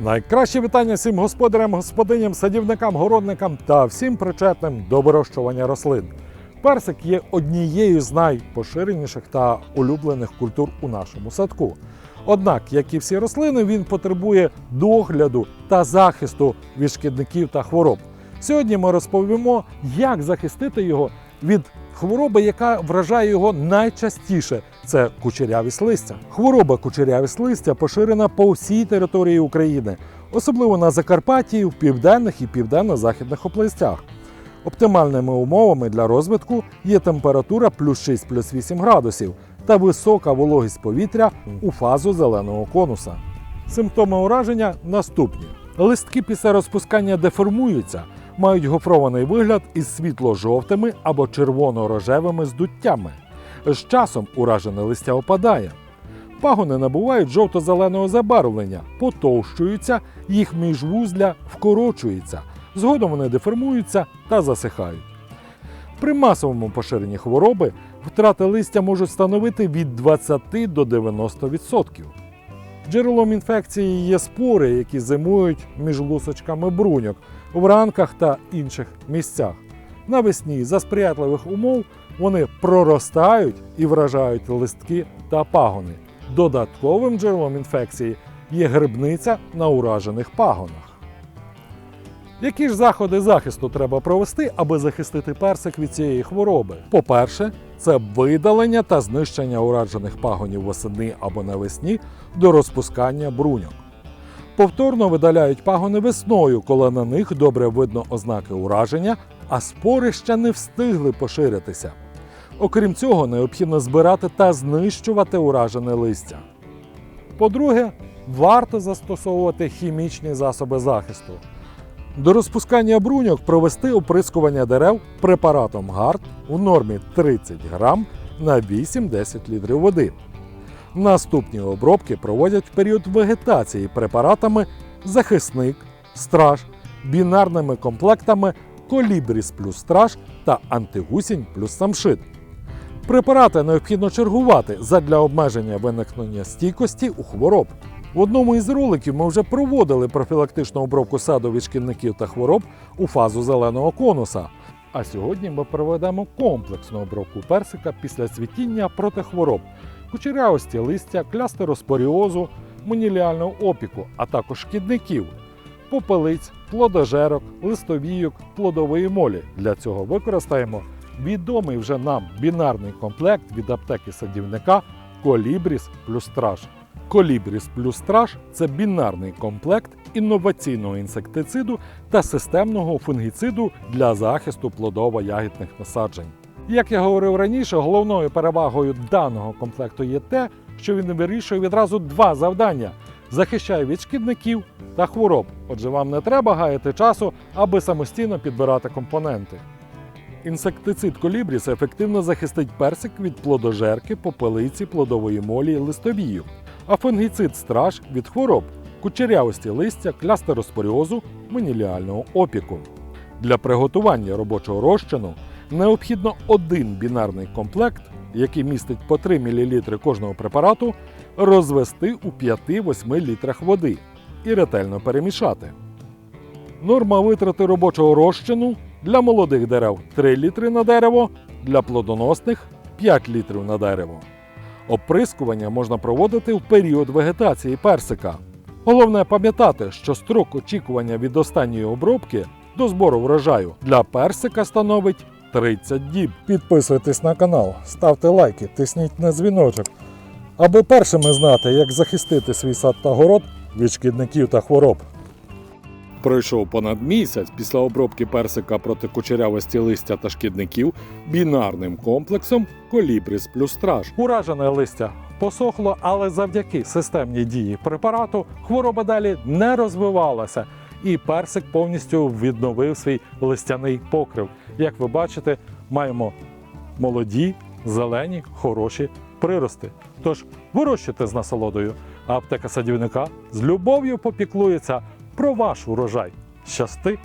Найкраще вітання всім господарям, господиням, садівникам, городникам та всім причетним до вирощування рослин. Персик є однією з найпоширеніших та улюблених культур у нашому садку. Однак, як і всі рослини, він потребує догляду та захисту від шкідників та хвороб. Сьогодні ми розповімо, як захистити його від хвороби, яка вражає його найчастіше це кучерявість листя. Хвороба кучерявість листя поширена по всій території України, особливо на Закарпатті, в південних і південно-західних областях. Оптимальними умовами для розвитку є температура плюс 6 плюс 8 градусів та висока вологість повітря у фазу зеленого конуса. Симптоми ураження наступні: листки після розпускання деформуються, мають гофрований вигляд із світло-жовтими або червоно-рожевими здуттями. З часом уражене листя опадає. Пагони набувають жовто-зеленого забарвлення, потовщуються, їх міжвузля вкорочується. Згодом вони деформуються та засихають. При масовому поширенні хвороби втрати листя можуть становити від 20 до 90%. Джерелом інфекції є спори, які зимують між лусочками бруньок в ранках та інших місцях. Навесні за сприятливих умов вони проростають і вражають листки та пагони. Додатковим джерелом інфекції є грибниця на уражених пагонах. Які ж заходи захисту треба провести, аби захистити персик від цієї хвороби? По-перше, це видалення та знищення уражених пагонів восени або навесні до розпускання бруньок. Повторно видаляють пагони весною, коли на них добре видно ознаки ураження, а спори ще не встигли поширитися. Окрім цього, необхідно збирати та знищувати уражене листя. По-друге, варто застосовувати хімічні засоби захисту. До розпускання бруньок провести оприскування дерев препаратом ГАРД у нормі 30 грам на 8-10 літрів води. Наступні обробки проводять в період вегетації препаратами захисник, страж, бінарними комплектами колібріс плюс страж та антигусінь плюс самшит. Препарати необхідно чергувати задля обмеження виникнення стійкості у хвороб. В одному із роликів ми вже проводили профілактичну обробку саду від шкідників та хвороб у фазу зеленого конуса. А сьогодні ми проведемо комплексну обробку персика після цвітіння проти хвороб, кучерявості листя, клястероспоріозу, моніліального опіку, а також шкідників, попелиць, плодожерок, листовійок, плодової молі. Для цього використаємо відомий вже нам бінарний комплект від аптеки садівника Колібріс плюс страж. Колібріс плюс страж це бінарний комплект інноваційного інсектициду та системного фунгіциду для захисту плодово-ягідних насаджень. Як я говорив раніше, головною перевагою даного комплекту є те, що він вирішує відразу два завдання: захищає від шкідників та хвороб. Отже, вам не треба гаяти часу, аби самостійно підбирати компоненти. Інсектицид колібріс ефективно захистить персик від плодожерки, попелиці, плодової молі листовію, а фунгіцид страж від хвороб, кучерявості листя, клястероспоріозу, моніліального опіку. Для приготування робочого розчину необхідно один бінарний комплект, який містить по 3 мл кожного препарату, розвести у 5-8 літрах води і ретельно перемішати. Норма витрати робочого розчину для молодих дерев 3 літри на дерево, для плодоносних 5 літрів на дерево. Оприскування можна проводити в період вегетації персика. Головне пам'ятати, що строк очікування від останньої обробки до збору врожаю для персика становить 30 діб. Підписуйтесь на канал, ставте лайки, тисніть на дзвіночок, аби першими знати, як захистити свій сад та город від шкідників та хвороб. Пройшов понад місяць після обробки персика проти кучерявості листя та шкідників бінарним комплексом Колібріс плюс страж. Уражене листя посохло, але завдяки системній дії препарату хвороба далі не розвивалася, і персик повністю відновив свій листяний покрив. Як ви бачите, маємо молоді, зелені, хороші прирости. Тож вирощуйте з насолодою, аптека садівника з любов'ю попіклується про ваш урожай. Щасти!